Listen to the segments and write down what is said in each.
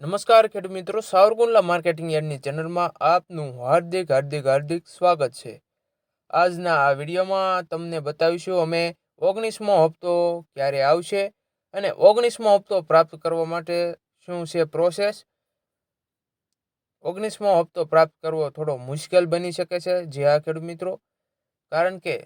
નમસ્કાર ખેડૂત મિત્રો, સાવરકુંડલા માર્કેટિંગ યાર્ડની ચેનલમાં આપનું હાર્દિક હાર્દિક હાર્દિક સ્વાગત છે. આજના આ વિડીયોમાં તમને બતાવીશું અમે ઓગણીસમો હપ્તો ક્યારે આવશે અને ઓગણીસમો હપ્તો પ્રાપ્ત કરવા માટે શું છે પ્રોસેસ? ઓગણીસમો હપ્તો પ્રાપ્ત કરવો થોડો મુશ્કેલ બની શકે છે, જે આ ખેડૂત મિત્રો. કારણ કે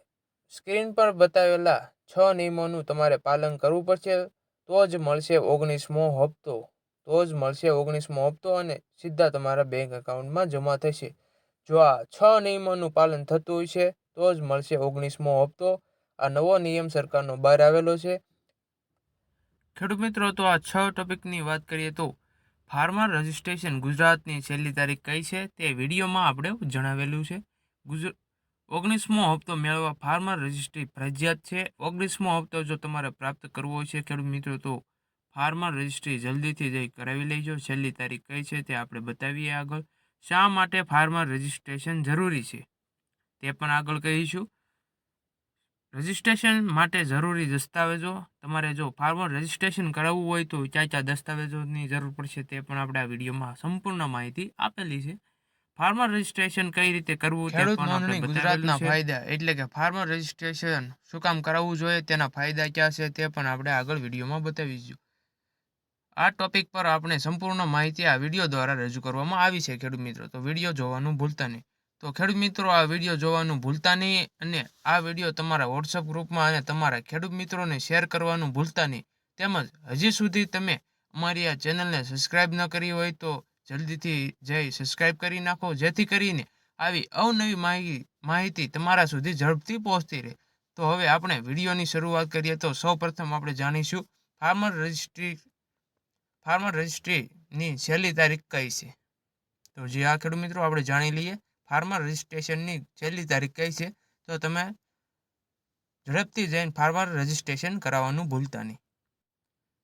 સ્ક્રીન પર બતાવેલા છ નિયમોનું તમારે પાલન કરવું પડશે, તો જ મળશે ઓગણીસમો હપ્તો. તો જ મળશે ઓગણીસમો હપ્તો અને સીધા તમારા બેંક એકાઉન્ટમાં જમા થશે. જો આ છ નિયમોનું પાલન થતું હોય છે, તો જ મળશે ઓગણીસમો હપ્તો. આ નવો નિયમ સરકારનો બહાર આવેલો છે. ખેડૂત મિત્રો, તો આ છ ટોપિકની વાત કરીએ તો ફાર્મર રજિસ્ટ્રેશન ગુજરાતની છેલ્લી તારીખ કઈ છે તે વિડીયોમાં આપણે જણાવેલું છે. ગુજ, ઓગણીસમો હપ્તો મેળવવા ફાર્મર રજિસ્ટ્રી ફરજિયાત છે. ઓગણીસમો હપ્તો જો તમારે પ્રાપ્ત કરવો હોય છે ખેડૂત મિત્રો, તો ફાર્મર રજિસ્ટ્રી જલ્દીથી જઈ કરાવી લેજો. છેલ્લી તારીખ કઈ છે તે આપણે બતાવીએ આગળ. શા માટે ફાર્મર રજિસ્ટ્રેશન જરૂરી છે? તે પણ આગળ કહીશું. રજિસ્ટ્રેશન માટે જરૂરી દસ્તાવેજો. તમારે જો ફાર્મર રજિસ્ટ્રેશન કરાવવું હોય તો ક્યાં ક્યાં દસ્તાવેજોની જરૂર પડશે તે પણ આપણે આ વિડીયોમાં સંપૂર્ણ માહિતી આપેલી છે. ફાર્મર રજિસ્ટ્રેશન કઈ રીતે કરવું તે પણ આપણે ગુજરાતના ફાયદા એટલે કે ફાર્મર રજિસ્ટ્રેશન શું કામ કરાવવું જોઈએ તેના ફાયદા ક્યાં છે તે પણ આપણે આગળ વિડીયોમાં બતાવીશું. આ ટોપિક પર આપણે સંપૂર્ણ માહિતી આ વીડિયો દ્વારા રજૂ કરવામાં આવી છે, ખેડૂત મિત્રો. તો વીડિયો જોવાનું ભૂલતા નહીં. તો ખેડૂત મિત્રો, આ વીડિયો જોવાનું ભૂલતા નહીં અને આ વીડિયો તમારા વોટ્સઅપ ગ્રુપમાં અને તમારા ખેડૂત મિત્રોને શેર કરવાનું ભૂલતા નહીં. તેમજ હજી સુધી તમે અમારી આ ચેનલને સબસ્ક્રાઇબ ન કરી હોય તો જલ્દીથી જઈ સબસ્ક્રાઇબ કરી નાખો, જેથી કરીને આવી અવનવી માહિતી માહિતી તમારા સુધી ઝડપથી પહોંચતી રહે. તો હવે આપણે વિડીયોની શરૂઆત કરીએ તો સૌપ્રથમ આપણે જાણીશું, ફાર્મર રજિસ્ટ્રી ફાર્મર રજિસ્ટ્રીની છેલ્લી તારીખ કઈ છે? તો જે આ ખેડૂત મિત્રો આપણે જાણી લઈએ, ફાર્મર રજિસ્ટ્રેશનની છેલ્લી તારીખ કઈ છે? તો તમે ઝડપથી જઈને ફાર્મર રજિસ્ટ્રેશન કરાવવાનું ભૂલતા નહીં.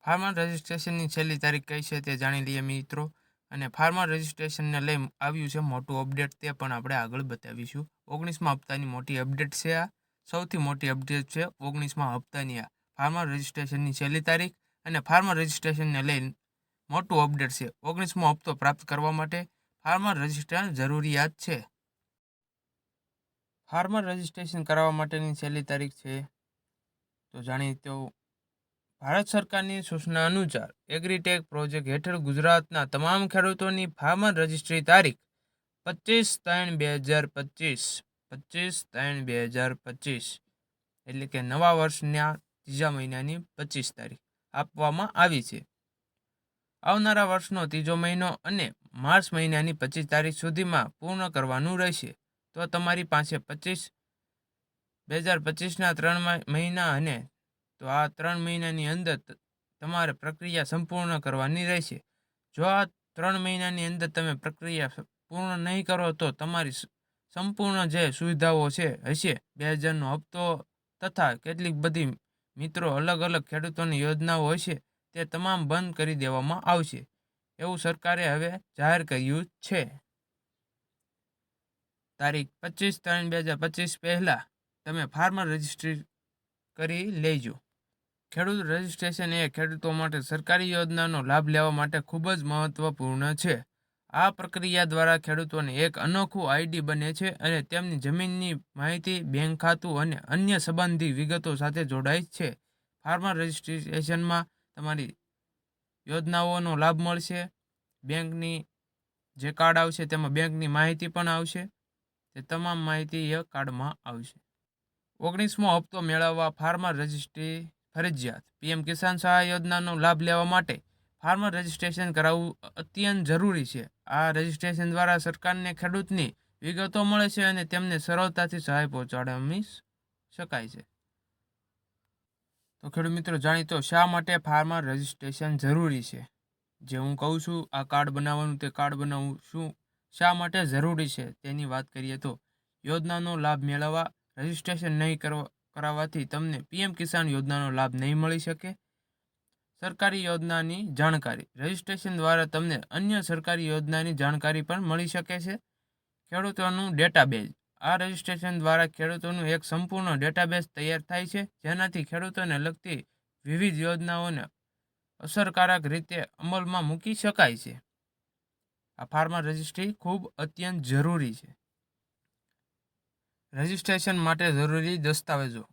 ફાર્મર રજિસ્ટ્રેશનની છેલ્લી તારીખ કઈ છે તે જાણી લઈએ મિત્રો. અને ફાર્મર રજિસ્ટ્રેશનને લઈ આવ્યું છે મોટું અપડેટ તે પણ આપણે આગળ બતાવીશું. ઓગણીસમાં હપ્તાની મોટી અપડેટ છે આ. સૌથી મોટી અપડેટ છે ઓગણીસમાં હપ્તાની આ. ફાર્મર રજિસ્ટ્રેશનની છેલ્લી તારીખ અને ફાર્મર રજિસ્ટ્રેશનને લઈને મોટું અપડેટ છે. ઓગણીસમો હપ્તો પ્રાપ્ત કરવા માટે ફાર્મર રજિસ્ટ્રેશન જરૂરિયાત છે. ફાર્મર રજિસ્ટ્રેશન કરાવવા માટેની છેલ્લી તારીખ છે. તો જાણીએ તો ભારત સરકારની સૂચના અનુસાર એગ્રીટેક પ્રોજેક્ટ હેઠળ ગુજરાતના તમામ ખેડૂતોની ફાર્મર રજિસ્ટ્રી તારીખ પચીસ ત્રણ બે હજાર પચીસ પચીસ ત્રણ બે હજાર પચીસ, એટલે કે નવા વર્ષના ત્રીજા મહિનાની પચીસ તારીખ આપવામાં આવી છે. આવનારા વર્ષનો ત્રીજો મહિનો અને માર્ચ મહિનાની પચીસ તારીખ સુધીમાં પૂર્ણ કરવાનું રહેશે. તો તમારી પાસે પચીસ, બે હજાર પચીસના ત્રણ મહિના અને તો આ ત્રણ મહિનાની અંદર તમારે પ્રક્રિયા સંપૂર્ણ કરવાની રહેશે. જો આ ત્રણ મહિનાની અંદર તમે પ્રક્રિયા પૂર્ણ નહીં કરો તો તમારી સંપૂર્ણ જે સુવિધાઓ છે, હશે. બે હજારનો હપ્તો તથા કેટલીક બધી મિત્રો અલગ અલગ ખેડૂતોની યોજનાઓ હશે. તે તમામ બંધ કરી દેવામાં આવશે. એવું સરકારે હવે જાહેર કર્યું છે. તારીખ પચીસ ત્રણ બે હજાર પચીસ પહેલાં તમે ફાર્મર રજિસ્ટ્રી કરી લેજો. ખેડૂત રજિસ્ટ્રેશન એ ખેડૂતો માટે સરકારી યોજનાનો લાભ લેવા માટે ખૂબ જ મહત્વપૂર્ણ છે. આ પ્રક્રિયા દ્વારા ખેડૂતોને એક અનોખું આઈડી બને છે અને તેમની જમીનની માહિતી, બેંક ખાતું અને અન્ય સંબંધી વિગતો સાથે જોડાય છે. ફાર્મર રજિસ્ટ્રેશનમાં તમારી યોજનાઓનો લાભ મળશે, બેંકની જે કાર્ડ આવશે તેમાં બેંકની માહિતી પણ આવશે, તે તમામ માહિતી એ કાર્ડમાં આવશે. ઓગણીસમો હપ્તો મેળવવા ફાર્મર રજિસ્ટ્રી ફરજિયાત. પીએમ કિસાન સહાય યોજનાનો લાભ લેવા માટે ફાર્મર રજિસ્ટ્રેશન કરાવવું અત્યંત જરૂરી છે. આ રજિસ્ટ્રેશન દ્વારા સરકારને ખેડૂતની વિગતો મળે છે અને તેમને સરળતાથી સહાય પહોંચાડવી શકાય છે. તો ખેડૂત મિત્રો જાણીતો શા માટે ફાર્મર રજિસ્ટ્રેશન જરૂરી છે? જે હું કહું છું, આ કાર્ડ બનાવવાનું, તે કાર્ડ બનાવવું શું શા માટે જરૂરી છે? તેની વાત કરીએ તો યોજનાનો લાભ મેળવવા, રજિસ્ટ્રેશન નહીં કરવા, કરાવવાથી તમને પીએમ કિસાન યોજનાનો લાભ નહીં મળી શકે. સરકારી યોજનાની જાણકારી. રજિસ્ટ્રેશન દ્વારા તમને અન્ય સરકારી યોજનાની જાણકારી પણ મળી શકે છે. ખેડૂતોનું ડેટાબેઝ. આ રજિસ્ટ્રેશન દ્વારા ખેડૂતોનું એક સંપૂર્ણ ડેટાબેઝ તૈયાર થાય છે, જેનાથી ખેડૂતોને લગતી વિવિધ યોજનાઓને અસરકારક રીતે અમલમાં મૂકી શકાય છે. આ ફાર્મર રજિસ્ટ્રી ખૂબ અત્યંત જરૂરી છે. રજિસ્ટ્રેશન માટે જરૂરી દસ્તાવેજો.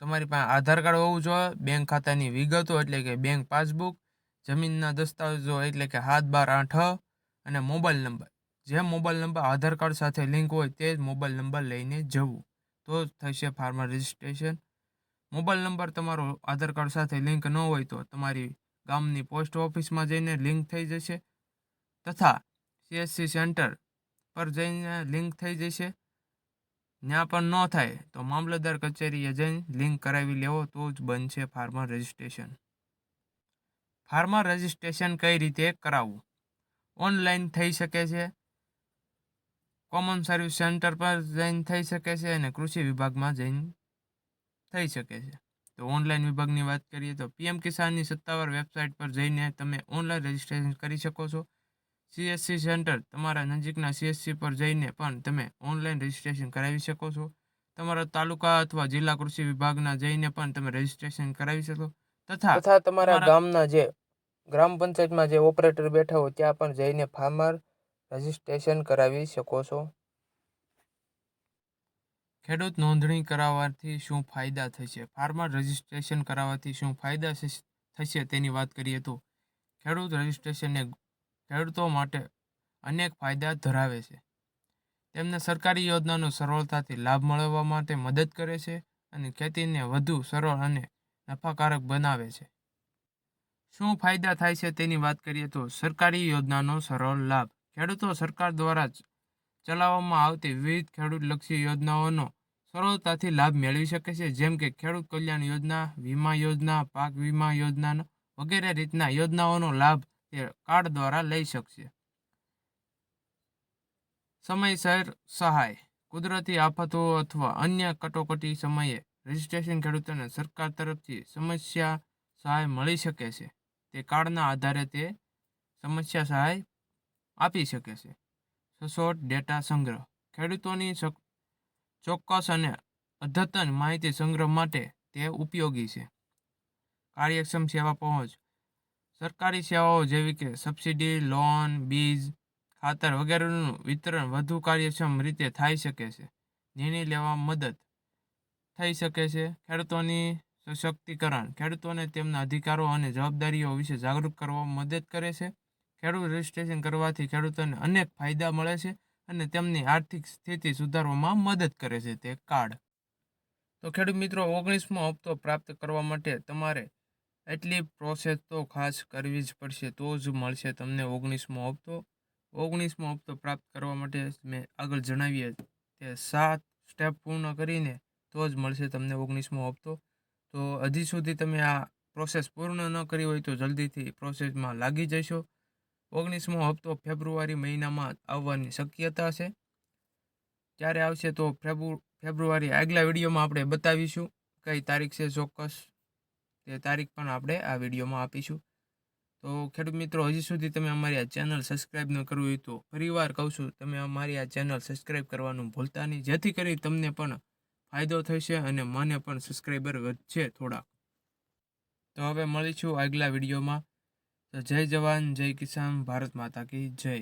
તમારી પાસે આધાર કાર્ડ હોવું જોઈએ, બેંક ખાતાની વિગતો એટલે કે બેંક પાસબુક, જમીનના દસ્તાવેજો એટલે કે હાથ બાર આઠ અને મોબાઈલ નંબર. જે મોબાઈલ નંબર, આધાર કાર્ડ સાથે લિંક હોય તે જ મોબાઈલ નંબર લઈને જવું. તો થશે ફાર્મર રજિસ્ટ્રેશન. મોબાઈલ નંબર તમારો આધાર કાર્ડ સાથે લિંક ન હોય તો તમારી ગામની પોસ્ટ ઓફિસમાં જઈને લિંક થઈ જશે તથા સીએસસી સેન્ટર પર જઈને લિંક થઈ જશે. ત્યાં પણ ન થાય તો મામલતદાર કચેરીએ જઈને લિંક કરાવી લેવો તો જ બનશે ફાર્મર રજિસ્ટ્રેશન. ફાર્મર રજિસ્ટ્રેશન કઈ રીતે કરાવવું? ઓનલાઈન થઈ શકે છે કોમન સર્વિસ સેન્ટર પર જઈને થઈ શકે છે અને કૃષિ વિભાગમાં જઈને થઈ શકે છે. તો ઓનલાઈન વિભાગની વાત કરીએ તો પીએમ કિસાનની સત્તાવાર વેબસાઇટ પર જઈને તમે ઓનલાઈન રજિસ્ટ્રેશન કરી શકો છો. સીએસસી સેન્ટર તમારા નજીકના સીએસસી પર જઈને પણ તમે ઓનલાઈન રજિસ્ટ્રેશન કરાવી શકો છો. તમારા તાલુકા અથવા જિલ્લા કૃષિ વિભાગના જઈને પણ તમે રજિસ્ટ્રેશન કરાવી શકો. તથા તથા તમારા તમારા- ગામના જે ગ્રામ પંચાયતમાં જે ઓપરેટર બેઠા હોય ત્યાં પણ જઈને ફાર્મર રજિસ્ટ્રેશન કરાવી શકો છો. ખેડૂત નોંધણી કરાવવાથી શું ફાયદા થશે? ફાર્મર રજિસ્ટ્રેશન કરાવવાથી શું ફાયદા થશે તેની વાત કરીએ તો ખેડૂત રજિસ્ટ્રેશનને ખેડૂતો માટે અનેક ફાયદા ધરાવે છે. તેમને સરકારી યોજનાનો સરળતાથી લાભ મેળવવા માટે મદદ કરે છે અને ખેતીને વધુ સરળ અને નફાકારક બનાવે છે. શું ફાયદા થાય છે તેની વાત કરીએ તો સરકારી યોજનાનો સરળ લાભ ખેડૂતો સરકાર દ્વારા ચલાવવામાં આવતી વિવિધ ખેડૂતલક્ષી યોજનાઓનો સરળતાથી લાભ મેળવી શકે છે. જેમ કે ખેડૂત કલ્યાણ યોજના, વીમા યોજના, પાક વીમા યોજના વગેરે રીતના યોજનાઓનો લાભ તે કાર્ડ દ્વારા લઈ શકશે. સમયસર સહાય, કુદરતી આફતો અથવા અન્ય કટોકટી સમયે રજિસ્ટ્રેશન ખેડૂતોને સરકાર તરફથી સમસ્યા સહાય મળી શકે છે. તે કાર્ડના આધારે તે સમસ્યા સહાય આપી શકે છે. સચોટ ડેટા સંગ્રહ. ખેડૂતોની ચોક્કસ અને અદ્યતન માહિતી સંગ્રહ માટે તે ઉપયોગી છે. કાર્યક્ષમ સેવા પહોંચ. સરકારી સેવાઓ જેવી કે સબસિડી, લોન, બીજ, ખાતર વગેરેનું વિતરણ વધુ કાર્યક્ષમ રીતે થઈ શકે છે. નિર્ણય લેવામાં મદદ થઈ શકે છે. ખેડૂતોની સશક્તિકરણ. ખેડૂતોને તેમના અધિકારો અને જવાબદારીઓ વિશે જાગૃત કરવામાં મદદ કરે છે. ખેડૂત રજિસ્ટ્રેશન કરવાથી ખેડૂતોને અનેક ફાયદા મળે છે અને તેમની આર્થિક સ્થિતિ સુધારવામાં મદદ કરે છે તે કાર્ડ. તો ખેડૂત મિત્રો, ઓગણીસમો હપ્તો પ્રાપ્ત કરવા માટે તમારે એટલી પ્રોસેસ તો ખાસ કરવી જ પડશે, તો જ મળશે તમને ઓગણીસમો હપ્તો. ઓગણીસમો હપ્તો પ્રાપ્ત કરવા માટે મેં આગળ જણાવીએ તે સાત સ્ટેપ પૂર્ણ કરીને તો જ મળશે તમને ઓગણીસમો હપ્તો. તો હજી સુધી તમે આ પ્રોસેસ પૂર્ણ ન કરી હોય તો જલ્દીથી પ્રોસેસમાં લાગી જશો. ઓગણીસમો હપ્તો ફેબ્રુઆરી મહિનામાં આવવાની શક્યતા છે. ક્યારે આવશે તો ફેબ્રુ ફેબ્રુઆરી આગલા વિડીયોમાં આપણે બતાવીશું કઈ તારીખ છે ચોક્કસ તે તારીખ પણ આપણે આ વિડીયોમાં આપીશું. તો ખેડૂત મિત્રો, હજી સુધી તમે અમારી આ ચેનલ સબસ્ક્રાઈબ ન કરવી હોય તો ફરીવાર કહું છું, તમે અમારી આ ચેનલ સબસ્ક્રાઈબ કરવાનું ભૂલતા નહીં. જેથી કરી તમને પણ ફાયદો થશે અને મને પણ સબસ્ક્રાઈબર વધશે થોડા તો હવે મળીશું આગલા વિડીયોમાં. તો જય જવાન જય કિસાન ભારત માતા કી જય.